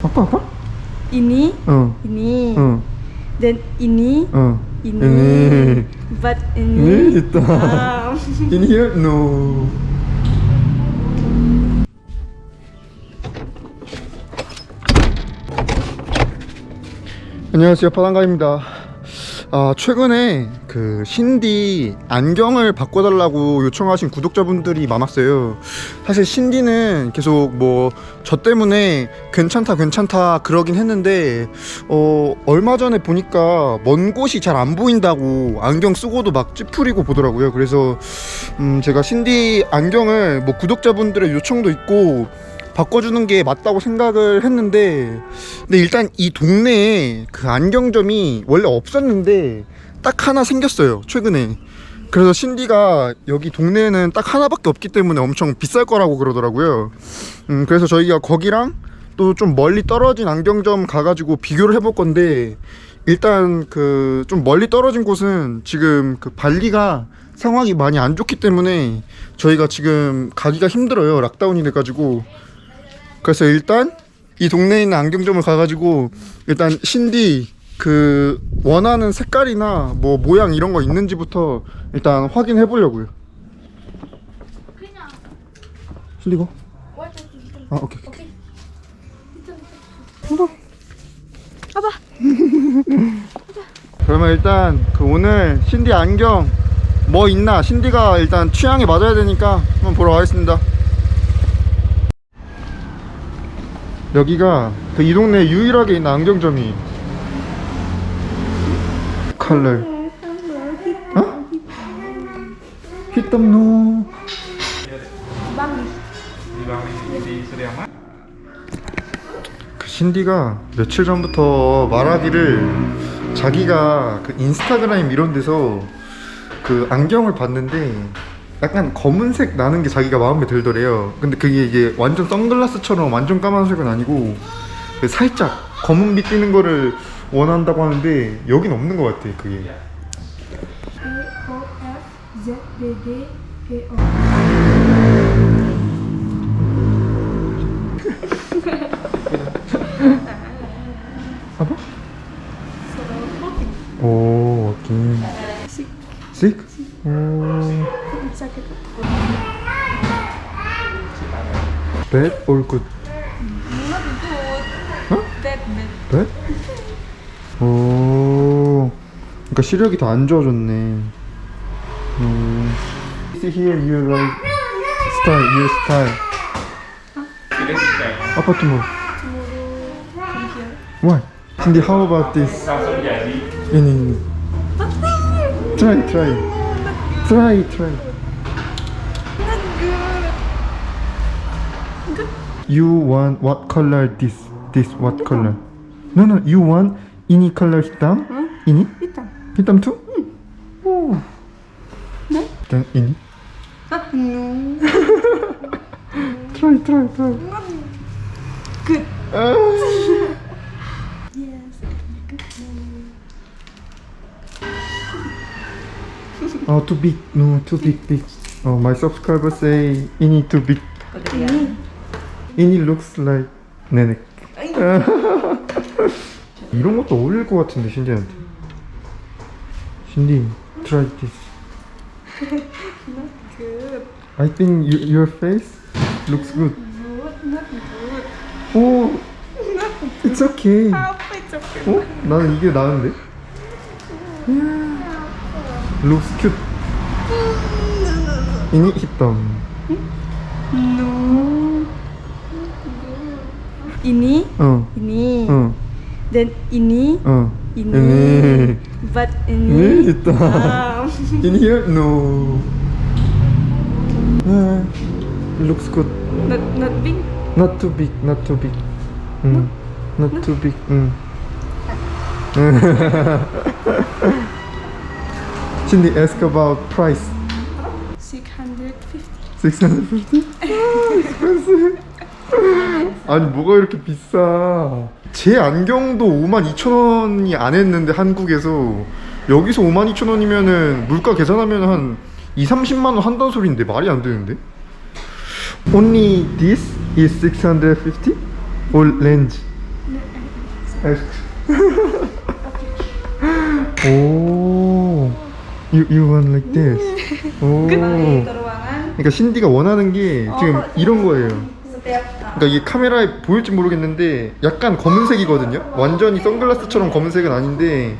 아빠 아빠? Ini, 어. ini, 어. dan ini, 어. ini, ini. but ini ini. 있다. Ah. In here? No. 안녕하세요 파랑가입니다 아 최근에 그 신디 안경을 바꿔달라고 요청하신 구독자분들이 많았어요. 사실 신디는 계속 뭐 저 때문에 괜찮다 괜찮다 그러긴 했는데 어 얼마 전에 보니까 먼 곳이 잘 안 보인다고 안경 쓰고도 막 찌푸리고 보더라고요. 그래서 음 제가 신디 안경을 뭐 구독자분들의 요청도 있고 바꿔주는 게 맞다고 생각을 했는데 근데 일단 이 동네에 그 안경점이 원래 없었는데 딱 하나 생겼어요 최근에. 그래서 신디가 여기 동네에는 딱 하나밖에 없기 때문에 엄청 비쌀 거라고 그러더라고요. 음 그래서 저희가 거기랑 또 좀 멀리 떨어진 안경점 가가지고 비교를 해볼 건데 일단 그 좀 멀리 떨어진 곳은 지금 그 발리가 상황이 많이 안 좋기 때문에 저희가 지금 가기가 힘들어요 락다운이 돼가지고 그래서 일단 이 동네에 있는 안경점을 가가지고 일단 신디 그 원하는 색깔이나 뭐 모양 이런 거 있는지부터 일단 확인해 보려고요. 신디 거? 아 오케이 오케이. Apa? 그러면 일단 그 오늘 신디 안경 뭐 있나 신디가 일단 취향에 맞아야 되니까 한번 보러 가겠습니다. 여기가 그 이 동네 에 유일하게 있는 안경점이 컬러 어? 히땀노 그 신디가 며칠 전부터 말하기를 자기가 그 인스타그램 이런 데서 그 안경을 봤는데 약간 검은색 나는 게 자기가 마음에 들더래요. 근데 그게 이게 완전 선글라스처럼 완전 까만색은 아니고 그 살짝 검은빛 띄는 거를 원한다고 하는데 여긴 없는 것 같아 그게. O F Z D D P O. Bad or good? Not good. Huh? Bad, bad. Bad? 오. 그러니까 시력이 더 안 좋아졌네. 음. See here, you like style, your style. 아파트 뭐? Why? 근데 how about this? ini ini. Try, try. Try, try. You want what color this? This what color? No, no. You want ini color hitam? Ini? Hitam. hitam too? Oh. Then ini. No. Try, try, try. Good. Ah. Yes. Oh, too big. No, too big, big. Oh, my subscribers say ini too big. Ini looks like 네네. 이런 것도 어울릴 것 같은데 신디한테. 신디, try this. Good. I think you, your face looks good. Good. Not good. Oh, it's okay. Apa itu? 어? 나는 이게 나은데? Looks cute. ini hitam. No. ini, uh. ini, uh. dan ini, uh. ini, ini, but ini, ini itu, ah. in here no. Ah, looks good. Not not big. Not too big. Not too big. Mm. Not, not too big. Mm. Cindy ask about price. 650. 650? oh, expensive. 아니 뭐가 이렇게 비싸 제 안경도 52,000원이 안 했는데 한국에서 여기서 52,000원이면은 물가 계산하면 한 2, 30만원 한다는 소리인데 말이 안 되는데 Only this is 650? Or lens? 오. You you want like this. 오. ruangan 그러니까 신디가 원하는 게 지금 이런 거예요. 그러니까 이게 카메라에 보일지 모르겠는데 약간 검은색이거든요. 완전히 선글라스처럼 검은색은 아닌데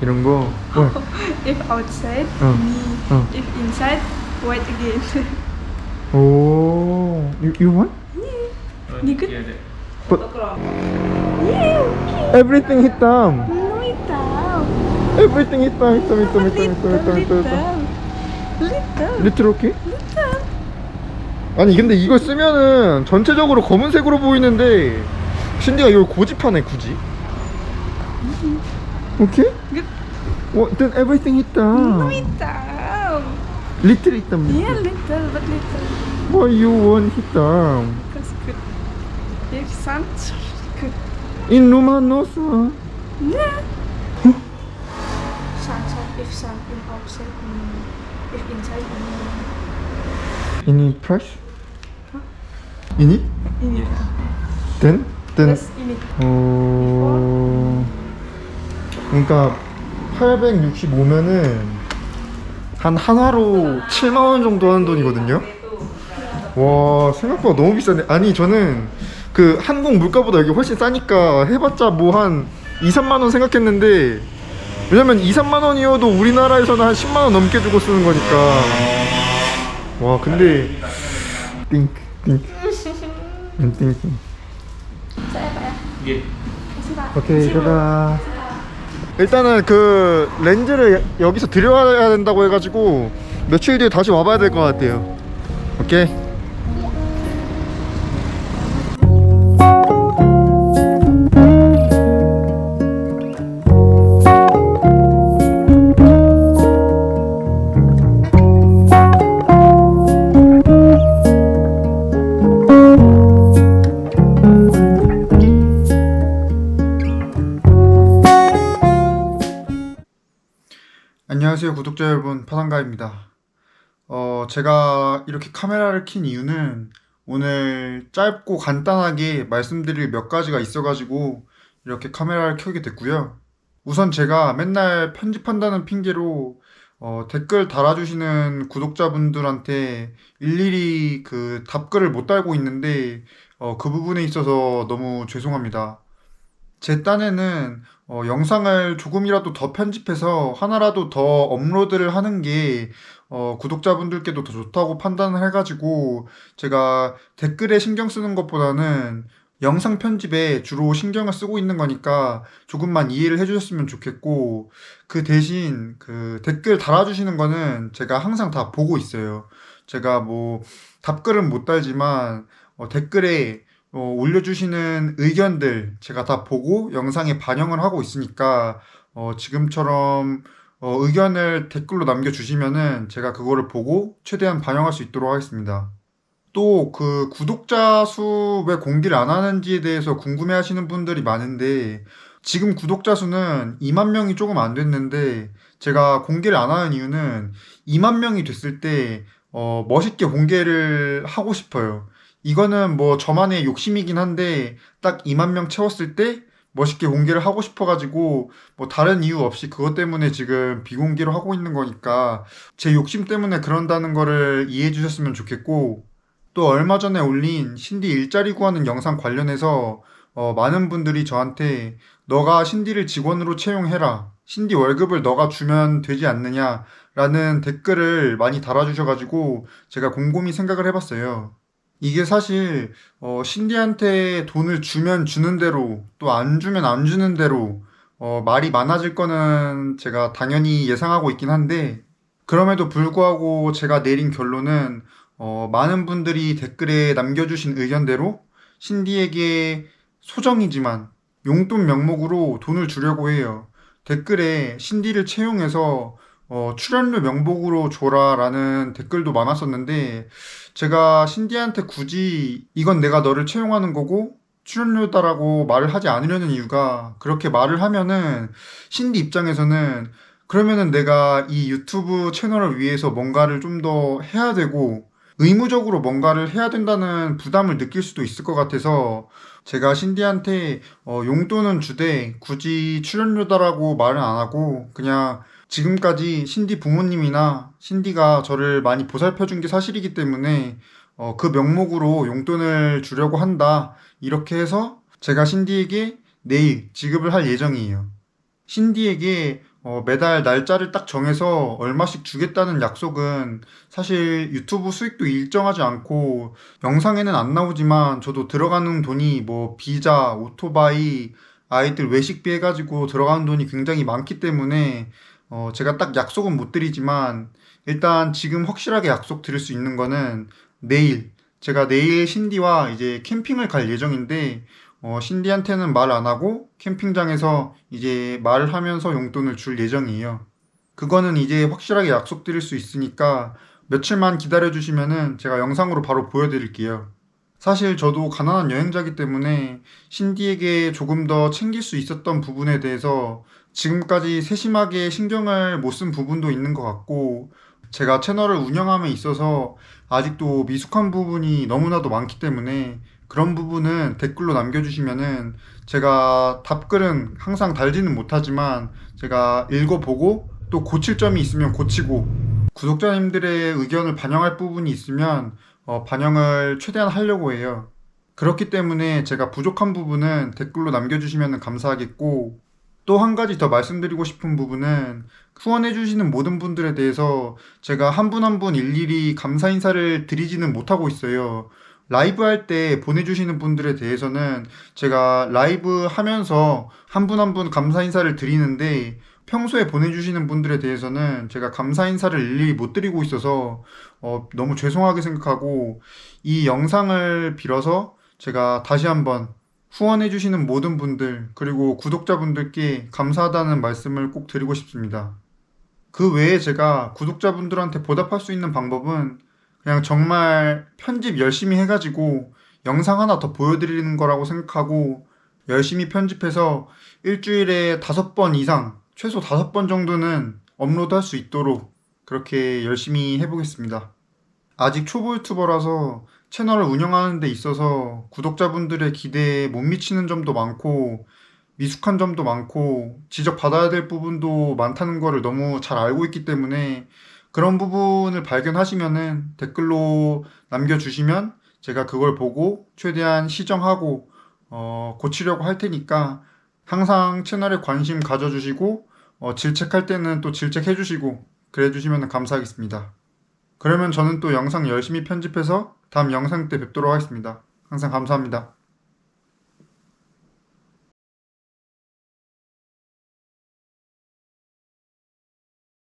이런 거. 와. if outside 어. ini 어. if inside white again 오. You you want? Ni kan But everything hitam. no hitam Everything hitam hitam hitam hitam hitam hitam hitam. hitam. little 리틀 오케이? little 아니 근데 이걸 쓰면은 전체적으로 검은색으로 보이는데 신디가 이걸 고집하네 굳이. 오케이? Good. What? Then everything no hitam. hitam 리틀 hitam. yeah little but little Why you want hitam? because good if sun good In no sun. nah sun sun if sun if outside ini if inside ini Any price? Then? Then? plus ini 어... 그러니까 865면은 한 한화로 7만 원 정도 하는 돈이거든요. 와 생각보다 너무 비싼데 아니 저는 그 한국 물가보다 여기 훨씬 싸니까 해봤자 뭐 한 2, 3만 원 생각했는데 왜냐면 2, 3만 원이어도 우리나라에서는 한 10만 원 넘게 주고 쓰는 거니까. 와 근데 띵크 띵크 Gitu. Makasih, Pak. 오케이. 가자 일단은 그 렌즈를 여기서 들여야 된다고 해가지고 며칠 뒤에 다시 와봐야 될 것 같아요 오케이 안녕하세요 구독자 여러분 파산가입니다. 어 제가 이렇게 카메라를 킨 이유는 오늘 짧고 간단하게 말씀드릴 몇 가지가 있어 가지고 이렇게 카메라를 켜게 됐고요. 우선 제가 맨날 편집한다는 핑계로 어, 댓글 달아주시는 구독자분들한테 일일이 그 답글을 못 달고 있는데 어, 그 부분에 있어서 너무 죄송합니다 제 딴에는 어, 영상을 조금이라도 더 편집해서 하나라도 더 업로드를 하는 게 어, 구독자분들께도 더 좋다고 판단을 해가지고 제가 댓글에 신경 쓰는 것보다는 영상 편집에 주로 신경을 쓰고 있는 거니까 조금만 이해를 해주셨으면 좋겠고 그 대신 그 댓글 달아주시는 거는 제가 항상 다 보고 있어요. 제가 뭐 답글은 못 달지만 어, 댓글에 어, 올려주시는 의견들 제가 다 보고 영상에 반영을 하고 있으니까 어, 지금처럼 어, 의견을 댓글로 남겨주시면은 제가 그거를 보고 최대한 반영할 수 있도록 하겠습니다. 또 그 구독자 수 왜 공개를 안 하는지에 대해서 궁금해 하시는 분들이 많은데 지금 구독자 수는 2만 명이 조금 안 됐는데 제가 공개를 안 하는 이유는 2만 명이 됐을 때 어, 멋있게 공개를 하고 싶어요. 이거는 뭐 저만의 욕심이긴 한데 딱 2만 명 채웠을 때 멋있게 공개를 하고 싶어가지고 뭐 다른 이유 없이 그것 때문에 지금 비공개로 하고 있는 거니까 제 욕심 때문에 그런다는 거를 이해해 주셨으면 좋겠고 또 얼마 전에 올린 신디 일자리 구하는 영상 관련해서 어, 많은 분들이 저한테 너가 신디를 직원으로 채용해라. 신디 월급을 너가 주면 되지 않느냐. 라는 댓글을 많이 달아주셔가지고 제가 곰곰이 생각을 해봤어요. 이게 사실 어, 신디한테 돈을 주면 주는 대로 또 안 주면 안 주는 대로 어, 말이 많아질 거는 제가 당연히 예상하고 있긴 한데 그럼에도 불구하고 제가 내린 결론은 어, 많은 분들이 댓글에 남겨주신 의견대로 신디에게 소정이지만 용돈 명목으로 돈을 주려고 해요. 댓글에 신디를 채용해서 어, 출연료 명목으로 줘라라는 댓글도 많았었는데 제가 신디한테 굳이 이건 내가 너를 채용하는 거고 출연료다라고 말을 하지 않으려는 이유가 그렇게 말을 하면은 신디 입장에서는 그러면은 내가 이 유튜브 채널을 위해서 뭔가를 좀 더 해야 되고 의무적으로 뭔가를 해야 된다는 부담을 느낄 수도 있을 것 같아서 제가 신디한테 어, 용돈은 주되 굳이 출연료다라고 말은 안 하고 그냥 지금까지 신디 부모님이나 신디가 저를 많이 보살펴 준 게 사실이기 때문에 어, 그 명목으로 용돈을 주려고 한다. 이렇게 해서 제가 신디에게 내일 지급을 할 예정이에요. 신디에게 어, 매달 날짜를 딱 정해서 얼마씩 주겠다는 약속은 사실 유튜브 수익도 일정하지 않고 영상에는 안 나오지만 저도 들어가는 돈이 뭐 비자, 오토바이, 아이들 외식비 해가지고 들어가는 돈이 굉장히 많기 때문에 어, 제가 딱 약속은 못 드리지만 일단 지금 확실하게 약속 드릴 수 있는 거는 내일 제가 내일 신디와 이제 캠핑을 갈 예정인데 어, 신디한테는 말 안 하고 캠핑장에서 이제 말을 하면서 용돈을 줄 예정이에요. 그거는 이제 확실하게 약속드릴 수 있으니까 며칠만 기다려 주시면은 제가 영상으로 바로 보여드릴게요. 사실 저도 가난한 여행자이기 때문에 신디에게 조금 더 챙길 수 있었던 부분에 대해서 지금까지 세심하게 신경을 못 쓴 부분도 있는 것 같고 제가 채널을 운영함에 있어서 아직도 미숙한 부분이 너무나도 많기 때문에 그런 부분은 댓글로 남겨주시면은 제가 답글은 항상 달지는 못하지만 제가 읽어보고 또 고칠 점이 있으면 고치고 구독자님들의 의견을 반영할 부분이 있으면 어, 반영을 최대한 하려고 해요. 그렇기 때문에 제가 부족한 부분은 댓글로 남겨주시면 감사하겠고 또 한 가지 더 말씀드리고 싶은 부분은 후원해주시는 모든 분들에 대해서 제가 한 분 한 분 일일이 감사 인사를 드리지는 못하고 있어요. 라이브 할 때 보내주시는 분들에 대해서는 제가 라이브 하면서 한 분 한 분 감사 인사를 드리는데 평소에 보내주시는 분들에 대해서는 제가 감사 인사를 일일이 못 드리고 있어서 어, 너무 죄송하게 생각하고 이 영상을 빌어서 제가 다시 한번 후원해주시는 모든 분들 그리고 구독자분들께 감사하다는 말씀을 꼭 드리고 싶습니다. 그 외에 제가 구독자분들한테 보답할 수 있는 방법은 그냥 정말 편집 열심히 해가지고 영상 하나 더 보여드리는 거라고 생각하고 열심히 편집해서 일주일에 다섯 번 이상, 최소 다섯 번 정도는 업로드 할 수 있도록 그렇게 열심히 해보겠습니다. 아직 초보 유튜버라서 채널을 운영하는 데 있어서 구독자분들의 기대에 못 미치는 점도 많고 미숙한 점도 많고 지적받아야 될 부분도 많다는 거를 너무 잘 알고 있기 때문에 그런 부분을 발견하시면은 댓글로 남겨주시면 제가 그걸 보고 최대한 시정하고 어, 고치려고 할 테니까 항상 채널에 관심 가져주시고 어, 질책할 때는 또 질책해주시고 그래주시면 감사하겠습니다. 그러면 저는 또 영상 열심히 편집해서 다음 영상 때 뵙도록 하겠습니다. 항상 감사합니다.